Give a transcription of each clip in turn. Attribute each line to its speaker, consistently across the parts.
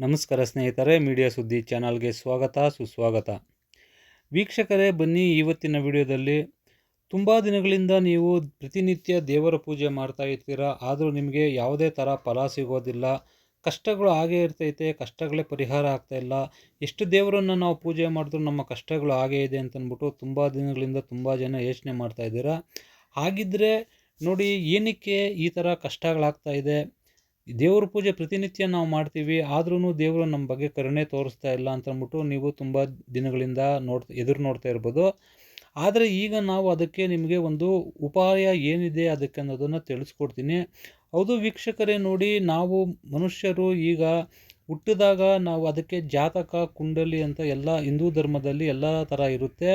Speaker 1: ನಮಸ್ಕಾರ ಸ್ನೇಹಿತರೆ, ಮೀಡಿಯಾ ಸುದ್ದಿ ಚಾನಲ್ಗೆ ಸ್ವಾಗತ, ಸುಸ್ವಾಗತ. ವೀಕ್ಷಕರೇ, ಬನ್ನಿ ಇವತ್ತಿನ ವಿಡಿಯೋದಲ್ಲಿ. ತುಂಬ ದಿನಗಳಿಂದ ನೀವು ಪ್ರತಿನಿತ್ಯ ದೇವರ ಪೂಜೆ ಮಾಡ್ತಾ ಇರ್ತೀರ? ಆದರೂ ನಿಮಗೆ ಯಾವುದೇ ಥರ ಫಲ ಸಿಗೋದಿಲ್ಲ. ಕಷ್ಟಗಳು ಹಾಗೇ ಇರ್ತೈತೆ, ಕಷ್ಟಗಳೇ ಪರಿಹಾರ ಆಗ್ತಾ ಇಲ್ಲ. ಎಷ್ಟು ದೇವರನ್ನು ನಾವು ಪೂಜೆ ಮಾಡಿದ್ರೂ ನಮ್ಮ ಕಷ್ಟಗಳು ಹಾಗೇ ಇದೆ ಅಂತಂದ್ಬಿಟ್ಟು ತುಂಬ ದಿನಗಳಿಂದ ತುಂಬ ಜನ ಯೋಚನೆ ಮಾಡ್ತಾ ಇದ್ದೀರಾ? ಹಾಗಿದ್ದರೆ ನೋಡಿ, ಏನಕ್ಕೆ ಈ ಥರ ಕಷ್ಟಗಳಾಗ್ತಾ ಇದೆ? ದೇವ್ರ ಪೂಜೆ ಪ್ರತಿನಿತ್ಯ ನಾವು ಮಾಡ್ತೀವಿ ಆದ್ರೂ ದೇವರು ನಮ್ಮ ಬಗ್ಗೆ ಕರುಣೆ ತೋರಿಸ್ತಾ ಇಲ್ಲ ಅಂತ ಅಂದ್ಬಿಟ್ಟು ನೀವು ತುಂಬ ದಿನಗಳಿಂದ ನೋಡ್ ಎದುರು ನೋಡ್ತಾ ಇರ್ಬೋದು. ಆದರೆ ಈಗ ನಾವು ಅದಕ್ಕೆ ನಿಮಗೆ ಒಂದು ಉಪಾಯ ಏನಿದೆ ಅದಕ್ಕೆ ಅನ್ನೋದನ್ನು ತಿಳಿಸ್ಕೊಡ್ತೀನಿ. ಹೌದು ವೀಕ್ಷಕರೇ ನೋಡಿ, ನಾವು ಮನುಷ್ಯರು ಈಗ ಹುಟ್ಟಿದಾಗ ನಾವು ಅದಕ್ಕೆ ಜಾತಕ, ಕುಂಡಲಿ ಅಂತ ಎಲ್ಲ ಹಿಂದೂ ಧರ್ಮದಲ್ಲಿ ಎಲ್ಲ ಥರ ಇರುತ್ತೆ.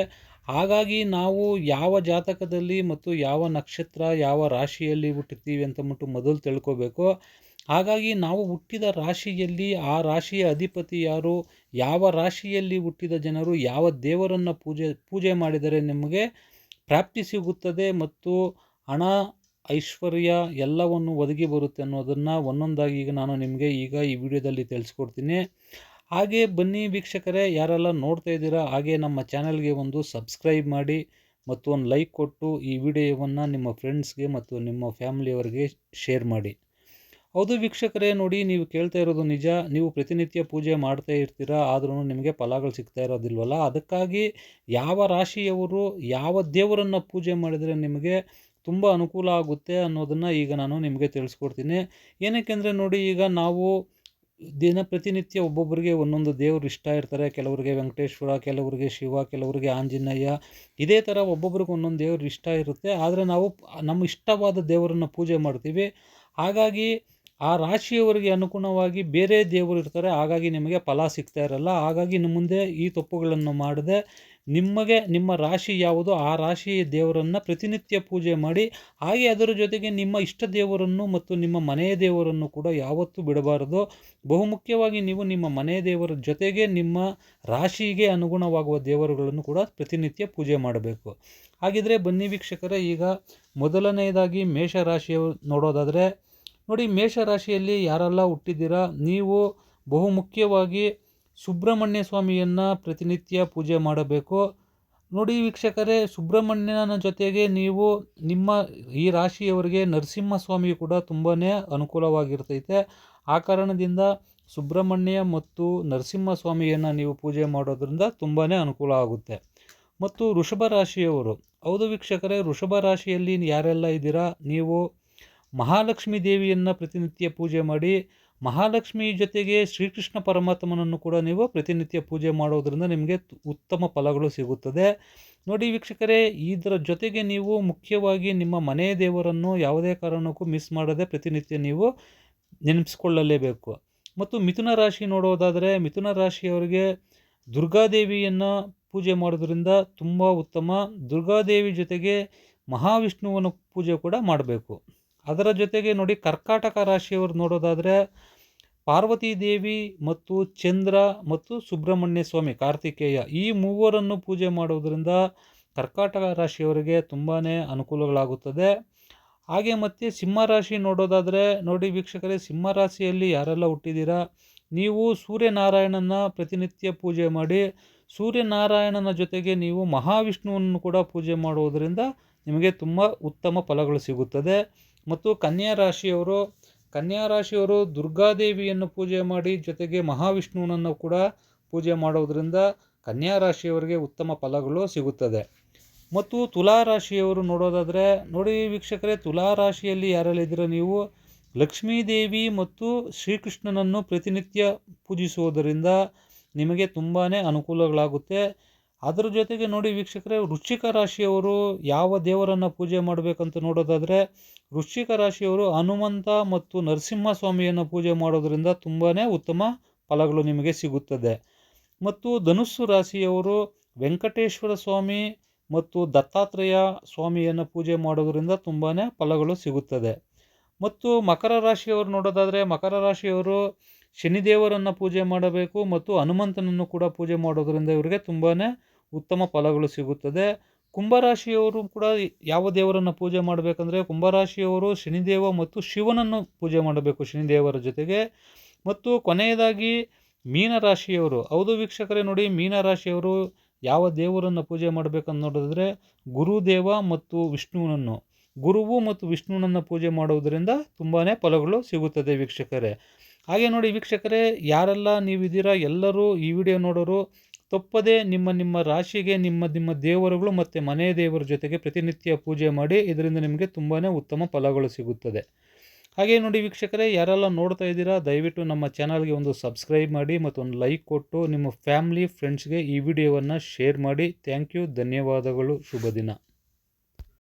Speaker 1: ಹಾಗಾಗಿ ನಾವು ಯಾವ ಜಾತಕದಲ್ಲಿ ಮತ್ತು ಯಾವ ನಕ್ಷತ್ರ, ಯಾವ ರಾಶಿಯಲ್ಲಿ ಹುಟ್ಟಿರ್ತೀವಿ ಅಂತಂದ್ಬಿಟ್ಟು ಮೊದಲು ತಿಳ್ಕೊಬೇಕು. ಹಾಗಾಗಿ ನಾವು ಹುಟ್ಟಿದ ರಾಶಿಯಲ್ಲಿ ಆ ರಾಶಿಯ ಅಧಿಪತಿ ಯಾರು, ಯಾವ ರಾಶಿಯಲ್ಲಿ ಹುಟ್ಟಿದ ಜನರು, ಯಾವ ದೇವರನ್ನು ಪೂಜೆ ಪೂಜೆ ಮಾಡಿದರೆ ನಿಮಗೆ ಪ್ರಾಪ್ತಿ ಸಿಗುತ್ತದೆ ಮತ್ತು ಹಣ, ಐಶ್ವರ್ಯ ಎಲ್ಲವನ್ನು ಒದಗಿ ಬರುತ್ತೆ ಅನ್ನೋದನ್ನು ಒಂದೊಂದಾಗಿ ಈಗ ನಾನು ನಿಮಗೆ ಈಗ ಈ ವಿಡಿಯೋದಲ್ಲಿ ತಿಳಿಸ್ಕೊಡ್ತೀನಿ. ಹಾಗೆ ಬನ್ನಿ ವೀಕ್ಷಕರೇ, ಯಾರೆಲ್ಲ ನೋಡ್ತಾ ಇದ್ದೀರಾ, ಹಾಗೆ ನಮ್ಮ ಚಾನಲ್ಗೆ ಒಂದು ಸಬ್ಸ್ಕ್ರೈಬ್ ಮಾಡಿ ಮತ್ತು ಒಂದು ಲೈಕ್ ಕೊಟ್ಟು ಈ ವಿಡಿಯೋವನ್ನು ನಿಮ್ಮ ಫ್ರೆಂಡ್ಸ್ಗೆ ಮತ್ತು ನಿಮ್ಮ ಫ್ಯಾಮಿಲಿಯವರಿಗೆ ಶೇರ್ ಮಾಡಿ. ಹೌದು ವೀಕ್ಷಕರೇ, ನೋಡಿ ನೀವು ಕೇಳ್ತಾ ಇರೋದು ನಿಜ. ನೀವು ಪ್ರತಿನಿತ್ಯ ಪೂಜೆ ಮಾಡ್ತಾ ಇರ್ತೀರಾ ಆದ್ರೂ ನಿಮಗೆ ಫಲಗಳು ಸಿಗ್ತಾ ಇರೋದಿಲ್ವಲ್ಲ? ಅದಕ್ಕಾಗಿ ಯಾವ ರಾಶಿಯವರು, ಯಾವ ದೇವರನ್ನು ಪೂಜೆ ಮಾಡಿದರೆ ನಿಮಗೆ ತುಂಬ ಅನುಕೂಲ ಆಗುತ್ತೆ ಅನ್ನೋದನ್ನು ಈಗ ನಾನು ನಿಮಗೆ ತಿಳಿಸ್ಕೊಡ್ತೀನಿ. ಏನಕ್ಕೆಂದರೆ ನೋಡಿ ಈಗ ನಾವು ದಿನ ಪ್ರತಿನಿತ್ಯ ಒಬ್ಬೊಬ್ಬರಿಗೆ ಒಂದೊಂದು ದೇವರು ಇಷ್ಟ ಇರ್ತಾರೆ. ಕೆಲವರಿಗೆ ವೆಂಕಟೇಶ್ವರ, ಕೆಲವರಿಗೆ ಶಿವ, ಕೆಲವರಿಗೆ ಆಂಜನೇಯ. ಇದೇ ಥರ ಒಬ್ಬೊಬ್ರಿಗೆ ಒಂದೊಂದು ದೇವರು ಇಷ್ಟ ಇರುತ್ತೆ. ಆದರೆ ನಾವು ನಮ್ಮ ಇಷ್ಟವಾದ ದೇವರನ್ನು ಪೂಜೆ ಮಾಡ್ತೀವಿ. ಹಾಗಾಗಿ ಆ ರಾಶಿಯವರಿಗೆ ಅನುಗುಣವಾಗಿ ಬೇರೆ ದೇವರು ಇರ್ತಾರೆ, ಹಾಗಾಗಿ ನಿಮಗೆ ಫಲ ಸಿಗ್ತಾ ಇರಲ್ಲ. ಹಾಗಾಗಿ ಇನ್ನು ಮುಂದೆ ಈ ತಪ್ಪುಗಳನ್ನು ಮಾಡದೆ ನಿಮಗೆ, ನಿಮ್ಮ ರಾಶಿ ಯಾವುದು, ಆ ರಾಶಿ ದೇವರನ್ನು ಪ್ರತಿನಿತ್ಯ ಪೂಜೆ ಮಾಡಿ, ಹಾಗೆ ಅದರ ಜೊತೆಗೆ ನಿಮ್ಮ ಇಷ್ಟ ದೇವರನ್ನು ಮತ್ತು ನಿಮ್ಮ ಮನೆಯ ದೇವರನ್ನು ಕೂಡ ಯಾವತ್ತೂ ಬಿಡಬಾರದು. ಬಹುಮುಖ್ಯವಾಗಿ ನೀವು ನಿಮ್ಮ ಮನೆಯ ದೇವರ ಜೊತೆಗೆ ನಿಮ್ಮ ರಾಶಿಗೆ ಅನುಗುಣವಾಗುವ ದೇವರುಗಳನ್ನು ಕೂಡ ಪ್ರತಿನಿತ್ಯ ಪೂಜೆ ಮಾಡಬೇಕು. ಹಾಗಿದ್ರೆ ಬನ್ನಿ ವೀಕ್ಷಕರೇ, ಈಗ ಮೊದಲನೆಯದಾಗಿ ಮೇಷರಾಶಿಯವರು ನೋಡೋದಾದರೆ ನೋಡಿ, ಮೇಷರಾಶಿಯಲ್ಲಿ ಯಾರೆಲ್ಲ ಹುಟ್ಟಿದ್ದೀರಾ? ನೀವು ಬಹುಮುಖ್ಯವಾಗಿ ಸುಬ್ರಹ್ಮಣ್ಯ ಸ್ವಾಮಿಯನ್ನು ಪ್ರತಿನಿತ್ಯ ಪೂಜೆ ಮಾಡಬೇಕು. ನೋಡಿ ವೀಕ್ಷಕರೇ, ಸುಬ್ರಹ್ಮಣ್ಯನ ಜೊತೆಗೆ ನೀವು ನಿಮ್ಮ ಈ ರಾಶಿಯವರಿಗೆ ನರಸಿಂಹಸ್ವಾಮಿ ಕೂಡ ತುಂಬಾ ಅನುಕೂಲವಾಗಿರ್ತೈತೆ. ಆ ಕಾರಣದಿಂದ ಸುಬ್ರಹ್ಮಣ್ಯ ಮತ್ತು ನರಸಿಂಹಸ್ವಾಮಿಯನ್ನು ನೀವು ಪೂಜೆ ಮಾಡೋದ್ರಿಂದ ತುಂಬಾ ಅನುಕೂಲ ಆಗುತ್ತೆ. ಮತ್ತು ವೃಷಭ ರಾಶಿಯವರು, ಹೌದು ವೀಕ್ಷಕರೇ, ವೃಷಭ ರಾಶಿಯಲ್ಲಿ ಯಾರೆಲ್ಲ ಇದ್ದೀರಾ? ನೀವು ಮಹಾಲಕ್ಷ್ಮೀ ದೇವಿಯನ್ನು ಪ್ರತಿನಿತ್ಯ ಪೂಜೆ ಮಾಡಿ, ಮಹಾಲಕ್ಷ್ಮಿ ಜೊತೆಗೆ ಶ್ರೀಕೃಷ್ಣ ಪರಮಾತ್ಮನನ್ನು ಕೂಡ ನೀವು ಪ್ರತಿನಿತ್ಯ ಪೂಜೆ ಮಾಡೋದರಿಂದ ನಿಮಗೆ ಉತ್ತಮ ಫಲಗಳು ಸಿಗುತ್ತದೆ. ನೋಡಿ ವೀಕ್ಷಕರೇ, ಇದರ ಜೊತೆಗೆ ನೀವು ಮುಖ್ಯವಾಗಿ ನಿಮ್ಮ ಮನೆಯ ದೇವರನ್ನು ಯಾವುದೇ ಕಾರಣಕ್ಕೂ ಮಿಸ್ ಮಾಡದೆ ಪ್ರತಿನಿತ್ಯ ನೀವು ನೆನಪಿಸ್ಕೊಳ್ಳಲೇಬೇಕು. ಮತ್ತು ಮಿಥುನ ರಾಶಿ ನೋಡೋದಾದರೆ, ಮಿಥುನ ರಾಶಿಯವರಿಗೆ ದುರ್ಗಾದೇವಿಯನ್ನು ಪೂಜೆ ಮಾಡೋದರಿಂದ ತುಂಬ ಉತ್ತಮ. ದುರ್ಗಾದೇವಿ ಜೊತೆಗೆ ಮಹಾವಿಷ್ಣುವನ ಪೂಜೆ ಕೂಡ ಮಾಡಬೇಕು. ಅದರ ಜೊತೆಗೆ ನೋಡಿ ಕರ್ಕಾಟಕ ರಾಶಿಯವರು ನೋಡೋದಾದರೆ ಪಾರ್ವತಿ ದೇವಿ ಮತ್ತು ಚಂದ್ರ ಮತ್ತು ಸುಬ್ರಹ್ಮಣ್ಯ ಸ್ವಾಮಿ ಕಾರ್ತಿಕೇಯ ಈ ಮೂವರನ್ನು ಪೂಜೆ ಮಾಡೋದರಿಂದ ಕರ್ಕಾಟಕ ರಾಶಿಯವರಿಗೆ ತುಂಬಾ ಅನುಕೂಲಗಳಾಗುತ್ತದೆ. ಹಾಗೆ ಮತ್ತು ಸಿಂಹರಾಶಿ ನೋಡೋದಾದರೆ ನೋಡಿ ವೀಕ್ಷಕರೇ ಸಿಂಹರಾಶಿಯಲ್ಲಿ ಯಾರೆಲ್ಲ ಹುಟ್ಟಿದ್ದೀರಾ, ನೀವು ಸೂರ್ಯನಾರಾಯಣನ ಪ್ರತಿನಿತ್ಯ ಪೂಜೆ ಮಾಡಿ ಸೂರ್ಯನಾರಾಯಣನ ಜೊತೆಗೆ ನೀವು ಮಹಾವಿಷ್ಣುವನ್ನು ಕೂಡ ಪೂಜೆ ಮಾಡುವುದರಿಂದ ನಿಮಗೆ ತುಂಬ ಉತ್ತಮ ಫಲಗಳು ಸಿಗುತ್ತದೆ. ಮತ್ತು ಕನ್ಯಾ ರಾಶಿಯವರು ಕನ್ಯಾ ರಾಶಿಯವರು ದುರ್ಗಾದೇವಿಯನ್ನು ಪೂಜೆ ಮಾಡಿ ಜೊತೆಗೆ ಮಹಾವಿಷ್ಣುವನನ್ನು ಕೂಡ ಪೂಜೆ ಮಾಡೋದರಿಂದ ಕನ್ಯಾ ರಾಶಿಯವರಿಗೆ ಉತ್ತಮ ಫಲಗಳು ಸಿಗುತ್ತದೆ. ಮತ್ತು ತುಲಾ ರಾಶಿಯವರು ನೋಡೋದಾದರೆ, ನೋಡಿ ವೀಕ್ಷಕರೇ, ತುಲಾ ರಾಶಿಯಲ್ಲಿ ಯಾರಲ್ಲಿದ್ದೀರ ನೀವು? ಲಕ್ಷ್ಮೀದೇವಿ ಮತ್ತು ಶ್ರೀಕೃಷ್ಣನನ್ನು ಪ್ರತಿನಿತ್ಯ ಪೂಜಿಸುವುದರಿಂದ ನಿಮಗೆ ತುಂಬಾ ಅನುಕೂಲಗಳಾಗುತ್ತೆ. ಅದರ ಜೊತೆಗೆ ನೋಡಿ ವೀಕ್ಷಕರೇ, ವೃಶ್ಚಿಕ ರಾಶಿಯವರು ಯಾವ ದೇವರನ್ನು ಪೂಜೆ ಮಾಡಬೇಕಂತ ನೋಡೋದಾದರೆ, ವೃಶ್ಚಿಕ ರಾಶಿಯವರು ಹನುಮಂತ ಮತ್ತು ನರಸಿಂಹ ಸ್ವಾಮಿಯನ್ನು ಪೂಜೆ ಮಾಡೋದರಿಂದ ತುಂಬಾ ಉತ್ತಮ ಫಲಗಳು ನಿಮಗೆ ಸಿಗುತ್ತದೆ. ಮತ್ತು ಧನುಸ್ಸು ರಾಶಿಯವರು ವೆಂಕಟೇಶ್ವರ ಸ್ವಾಮಿ ಮತ್ತು ದತ್ತಾತ್ರೇಯ ಸ್ವಾಮಿಯನ್ನು ಪೂಜೆ ಮಾಡೋದರಿಂದ ತುಂಬಾ ಫಲಗಳು ಸಿಗುತ್ತದೆ. ಮತ್ತು ಮಕರ ರಾಶಿಯವರು ನೋಡೋದಾದರೆ, ಮಕರ ರಾಶಿಯವರು ಶನಿದೇವರನ್ನು ಪೂಜೆ ಮಾಡಬೇಕು ಮತ್ತು ಹನುಮಂತನನ್ನು ಕೂಡ ಪೂಜೆ ಮಾಡೋದರಿಂದ ಇವರಿಗೆ ತುಂಬಾ ಉತ್ತಮ ಫಲಗಳು ಸಿಗುತ್ತದೆ. ಕುಂಭರಾಶಿಯವರು ಕೂಡ ಯಾವ ದೇವರನ್ನು ಪೂಜೆ ಮಾಡಬೇಕಂದ್ರೆ ಕುಂಭರಾಶಿಯವರು ಶನಿದೇವ ಮತ್ತು ಶಿವನನ್ನು ಪೂಜೆ ಮಾಡಬೇಕು ಶನಿದೇವರ ಜೊತೆಗೆ. ಮತ್ತು ಕೊನೆಯದಾಗಿ ಮೀನರಾಶಿಯವರು, ಹೌದು ವೀಕ್ಷಕರೇ ನೋಡಿ ಮೀನರಾಶಿಯವರು ಯಾವ ದೇವರನ್ನು ಪೂಜೆ ಮಾಡಬೇಕಂತ ನೋಡಿದ್ರೆ ಗುರುದೇವ ಮತ್ತು ವಿಷ್ಣುವನನ್ನು ಗುರುವು ಮತ್ತು ವಿಷ್ಣುವನನ್ನು ಪೂಜೆ ಮಾಡುವುದರಿಂದ ತುಂಬಾ ಫಲಗಳು ಸಿಗುತ್ತದೆ ವೀಕ್ಷಕರೇ. ಹಾಗೆ ನೋಡಿ ವೀಕ್ಷಕರೇ, ಯಾರೆಲ್ಲ ನೀವಿದ್ದೀರಾ, ಎಲ್ಲರೂ ಈ ವಿಡಿಯೋ ನೋಡೋರು, ತಪ್ಪದೆ ನಿಮ್ಮ ನಿಮ್ಮ ರಾಶಿಗೆ, ನಿಮ್ಮ ನಿಮ್ಮ ದೇವರುಗಳು ಮತ್ತು ಮನೆ ದೇವರ ಜೊತೆಗೆ ಪ್ರತಿನಿತ್ಯ ಪೂಜೆ ಮಾಡಿ, ಇದರಿಂದ ನಿಮಗೆ ತುಂಬಾ ಉತ್ತಮ ಫಲಗಳು ಸಿಗುತ್ತದೆ. ಹಾಗೆ ನೋಡಿ ವೀಕ್ಷಕರೇ, ಯಾರೆಲ್ಲ ನೋಡ್ತಾ ಇದ್ದೀರಾ, ದಯವಿಟ್ಟು ನಮ್ಮ ಚಾನಲ್ಗೆ ಒಂದು ಸಬ್ಸ್ಕ್ರೈಬ್ ಮಾಡಿ ಮತ್ತು ಒಂದು ಲೈಕ್ ಕೊಟ್ಟು ನಿಮ್ಮ ಫ್ಯಾಮ್ಲಿ, ಫ್ರೆಂಡ್ಸ್ಗೆ ಈ ವಿಡಿಯೋವನ್ನು ಶೇರ್ ಮಾಡಿ. ಥ್ಯಾಂಕ್ ಯು, ಧನ್ಯವಾದಗಳು, ಶುಭ ದಿನ.